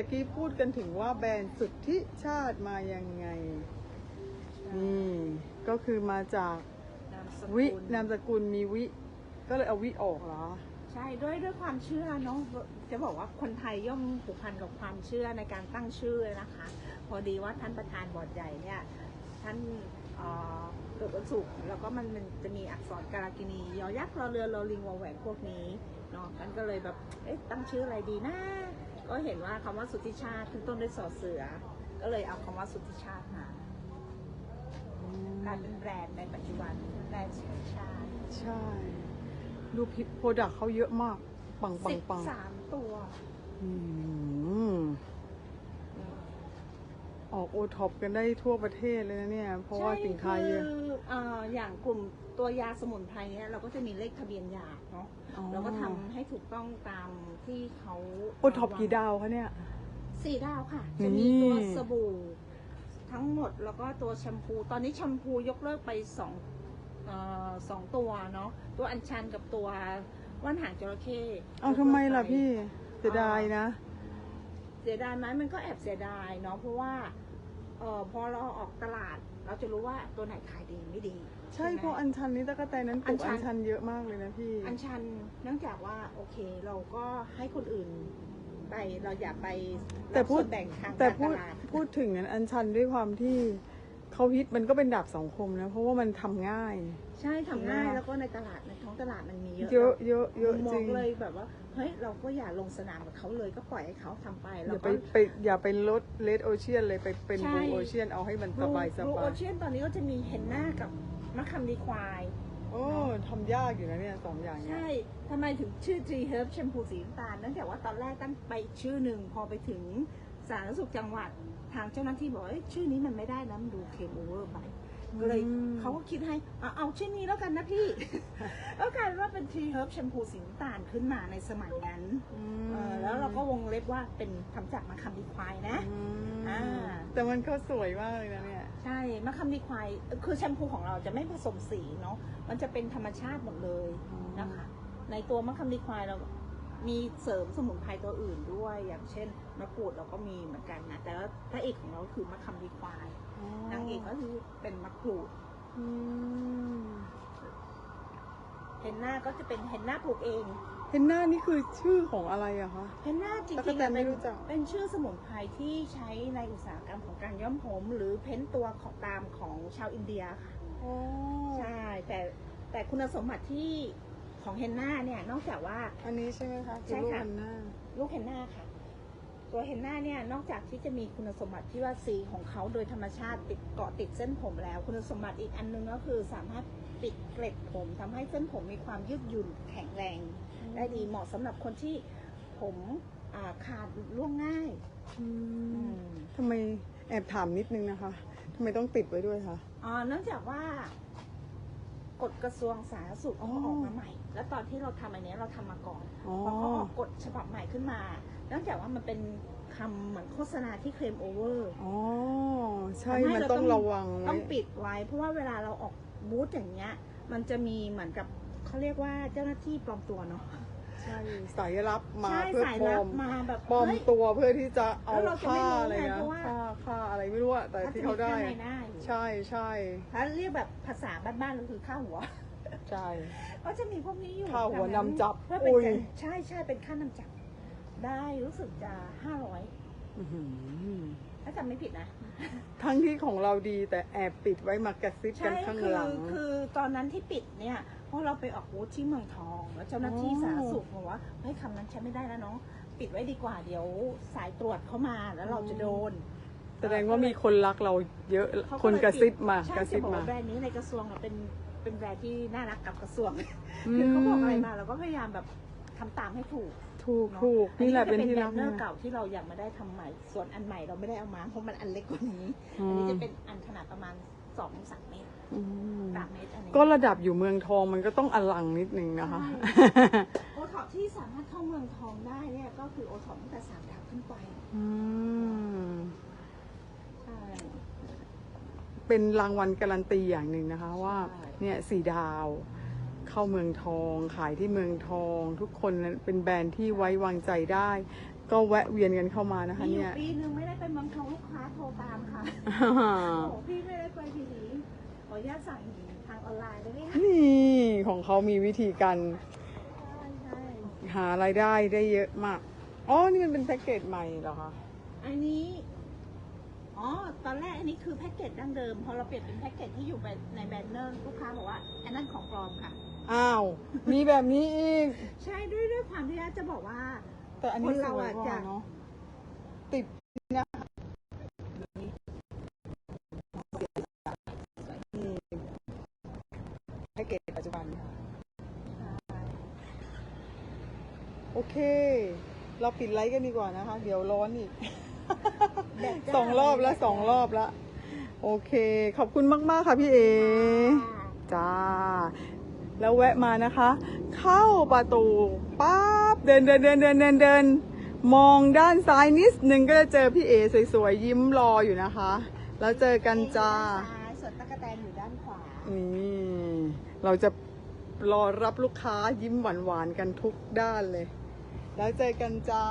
ะกี้พูดกันถึงว่าแบรนด์สุทธิชาติมายังไง นี่ก็คือมาจากนามสวิกุลนามสกุลมีวิ ก็เลยเอาวิออกเหรอ ใช่ด้วยด้วยความเชื่อเนาะจะบอกว่าคนไทยย่อมผูกพันกับความเชื่อในการตั้งชื่อนะคะ พอดีว่าท่านประธานบอร์ดใหญ่เนี่ยท่านเอ่อเกิดวันศุกร์แล้วก็มันมันจะมีอักษรการากินียอยักษ์รอเรือรอลิงวอแหวนพวกนี้เนาะกันก็เลยแบบเอ๊ะตั้งชื่ออะไรดีนะ ก็เห็นว่าคำว่าสุทธิชาติขึ้นต้นด้วยสอเสือ ก็เลยเอาคำว่าสุทธิชาติมากลายเป็นแบรนด์ในปัจจุบันแบรนด์สุทธิชาติ ใช่ ดูพิโปรดักเขาเยอะมาก ปังปัสิงบปังสามตัว อืม ออกโอท็อปกันได้ทั่วประเทศเลยนะเนี่ย เพราะว่าสินค้าเยอะ ใช่คือเอ่ออย่างกลุ่มตัวยาสมุนไพรเนี่ยเราก็จะมีเลขทะเบียนยาเนาะอ๋อ เราก็ทำให้ถูกต้องตามที่เขาโอท็อปกี่ดาวคะเนี่ย สี่ดาวค่ะนี่จะมีตัวสบู่ทั้งหมดแล้วก็ตัวแชมพู ตอนนี้แชมพูยกเลิกไปสองเอ่อสองตัวเนาะตัวอัญชันกับตัวว่านหางจระเข้เอาทำไมล่ะพี่เสียดายนะ เสียดายไหมมันก็แอบเสียดายเนาะเพราะว่าเออพอเราออกตลาด เราจะรู้ว่าตัวไหนขายดีไม่ดี ใช่ไหมเพราะอันชันนี้ตะกะแตนนั้นปลูกอัญชัอันนชันเยอะมากเลยนะพี่ อัญชันเนื่องจากว่าโอเคเราก็ให้คนอื่นไปเราอย่าไปแต่พูดรับส่วนแบ่งทางแต่การตพูดลาดพูดถึงนั้นอันชันด้วยความที่ เขาฮิตมันก็เป็นดาบสองคมนะ เพราะว่ามันทำง่าย ใช่ทำง่ายใช่ไหมแล้วก็ในตลาดในท้องตลาดมันมีเยอะเยอะเยอะเยอะมจอริงงเลยแบบว่าเฮ้ยเราก็อย่าลงสนามกับเขาเลยก็ปล่อยให้เขาทำไปอแล้วย่าไปก็ ไปอย่าไปลดเลดโอเชียนเลยไปเป็นใช่ บูโอเชียนเอาให้มันสบายสรูบาโอยเชียนตอนนี้ก็จะมีเห็นหน้ากับมะคำดีควาย โอ้ทำยากอยู่นะเนี่ยสองอย่างเนี้ยใช่ ทำไมถึงชื่อ G Herb แชมพูสีน้ำตาลเนื่องจากว่าตอนแรกตั้งไปชื่อหนึ่งพอไปถึง สาธารณสุขจังหวัดทางเจ้าหน้าที่บอกเอ้ยชื่อนี้มันไม่ได้นะมันดูเคมโอเวอร์ไปก็เลยอืมเขาก็คิดให้เอาเอาชื่อนี้แล้วกันนะพี่ แล้วกลายเป็นว่าเป็น T Herb แชมพูสีน้ำตาลขึ้นมาในสมัยนั้นอืมเออแล้วเราก็วงเล็บว่าเป็นทำจากมะคำดีควายนะอืมอ่าแต่มันก็สวยมากเลยนะเนี่ย ใช่มะคำดีควายคือแชมพูของเราจะไม่ผสมสีเนาะมันจะเป็นธรรมชาติหมดเลยอืมนะคะในตัวมะคำดีควายเรา มีเสริมสมุนไพรตัวอื่นด้วย อย่างเช่นมะกรูดเราก็มีเหมือนกันนะ แต่ว่าพระเอกของเราคือมะคำดีควายนางเอกก็คือเป็นมะกรูดอืมเฮนน่าก็จะเป็นเฮนน่าปลูกเอง เฮนน่านี่คือชื่อของอะไรอะคะเฮนน่าจตั๊กริงแตๆนอะไม่เป็นรู้จักเป็นชื่อสมุนไพรที่ใช้ในอุตสาหกรรมของการย้อมผมหรือเพ้นตัวของตามของชาวอินเดียค่ะอ๋อใช่แต่แต่คุณสมบัติที่ ของเฮนน่าเนี่ยนอกจากว่า อันนี้ใช่ไหมคะใช่อลูกค่ะเฮนน่าลูกเฮนน่าค่ะ ตัวเฮนน่าเนี่ยนอกจากที่จะมีคุณสมบัติที่ว่าสีของเขาโดยธรรมชาติติดเกาะติดเส้นผมแล้ว คุณสมบัติอีกอันนึงก็คือสามารถปิดเกล็ดผมทำให้เส้นผมมีความยืดหยุ่นแข็งแรง ได้ดีเหมาะสำหรับคนที่ผมอ่าขาดร่วงง่าย อือืม มทำไมแอบถามนิดนึงนะคะทำไมต้องติดไว้ด้วยคะอ่าเนื่องจากว่า กฎกระทรวงสาธารณสุขอ๋อเขาออกมาใหม่ แล้วตอนที่เราทำอันเนี้ยเราทำมาก่อนอ๋อพอเขาออกกฎฉบับใหม่ขึ้นมาเนื่องจากว่ามันเป็นคำเหมือนโฆษณาที่เคลมโอเวอร์อ๋อใช่ทำให้มันเราต้องต้องระวังไว้ต้องปิดไว้ เพราะว่าเวลาเราออกบูธอย่างเงี้ย มันจะมีเหมือนกับเขาเรียกว่าเจ้าหน้าที่ปลอมตัวเนาะ ใช่สายรับมาใช่เพื่อสายปลลัอบมมาแบบปลอมเฮ้ย ตัวเพื่อที่จะเอาแล้วเราจะไม่ค่ารู้อะไรไงนะเพราะว่า ค่าค่าอะไรไม่รู้อะแต่ถ้าจะที่มีเขาได้ค่าในหน้าอยู่ใช่ใช่ถ้าเรียกแบบภาษาบ้านๆก็คือค่าหัว ใช่ ก็จะมีพวกนี้อยู่ค่าหัวดังนั้นนำจับเพื่อเป็นอุ้ย การใช่ใช่เป็นค่านำจับ ได้รู้สึกจะห้าร้อยอื้อหือถ้าจำไม่ผิดนะ ทั้งที่ของเราดีแต่แอบปิดไว้มากระซิบกัใช่นข้างคืหลัง คือ ตอนนั้นที่ปิดเนี่ยเพราะเราไปออกบูธที่เมืองทองแล้วเจ้าหน้าที่อ๋อสาธารณสุขบอกว่าเฮ้ยคำนั้นใช้ไม่ได้แล้วเนาะปิดไว้ดีกว่าเดี๋ยวสายตรวจเข้ามาแล้วเราจะโดนแสดงว่ามีคนรักเราเยอะเขาคนเลยกระซิบมาใช่กระซิบจะบอกมาว่าแบรนด์นี้ในกระทรวงอะเป็นเป็นแบรนด์ที่น่ารักกับกระทรวงอืมคือเขาบอกอะไรมาเราก็พยายามแบบทำตามให้ถูกถูกเนอะถูกนี่แหละเป็นที่อัรักจะเป็นแบรนนะเนอร์เก่าที่เรายังไม่ได้ทำใหม่ ส่วนอันใหม่เราไม่ได้เอามาเพราะมันอันเล็กกว่านี้อืมอันนี้จะเป็นอันขนาดประมาณ สองสามเมตรอืมสามเมตรอันนี้ก็ระดับอยู่เมืองทองมันก็ต้องอลังนิดนึงนะคะ โอท็อปที่สามารถเข้าเมืองทองได้เนี่ยก็คือโอท็อปตั้งแต่สามดาวขึ้นไปอืม ใช่เป็นรางวัลการันตีอย่างหนึ่งนะคะว่าใช่เนี่ยสี่ดาว เข้าเมืองทอง ขายที่เมืองทอง ทุกคนเป็นแบรนด์ที่ไว้วางใจได้ ก็แวะเวียนกันเข้ามานะคะ มีอยู่เนี่ย ปีนึงไม่ได้ไปเมืองทองลูกค้าโทรตามค่ะโอ้พี่ไม่ได้ไปทีนี้ขออนุญาตสั่งทางออนไลน์ได้ไหมคะนี่ของเขามีวิธีการใช่ใช่หารายได้ได้เยอะมาก อ๋อ นี่มันเป็นแพ็กเกจใหม่เหรอคะ อันนี้ อ๋อ ตอนแรกอันนี้คือแพ็กเกจดั้งเดิม พอเราเปลี่ยนเป็นแพ็กเกจที่อยู่ในแบนเนอร์ลูกค้าบอกว่า อันนั้นของปลอมค่ะ อ้าว มีแบบนี้อีก ใช่ด้วยด้วยความที่จะบอกว่า แต่อันนี้คนสเราวยอะกว่าจะเนาะติดนะนี่แพ็กเกจปัจจุบันค่ะโอเค เราปิดไลฟ์กันดีกว่านะคะ เดี๋ยวร้อนอีกแบตจะสองรอบแล้วสองรอบแล้วโอเค ขอบคุณมาก ๆ ค่ะพี่เอ จ้า แล้วแวะมานะคะ เข้าประตูปั๊บเดินเดินเดินเดินเดินเดินมองด้านซ้ายนิดนึงก็จะเจอพี่เอสวยๆยิ้มรออยู่นะคะ แล้วเจอกันจ้าซ้ายส่วนตะกแตนอยู่ด้านขวานี่เราจะรอรับลูกค้ายิ้มหวานๆกันทุกด้านเลย แล้วเจอกันจ้า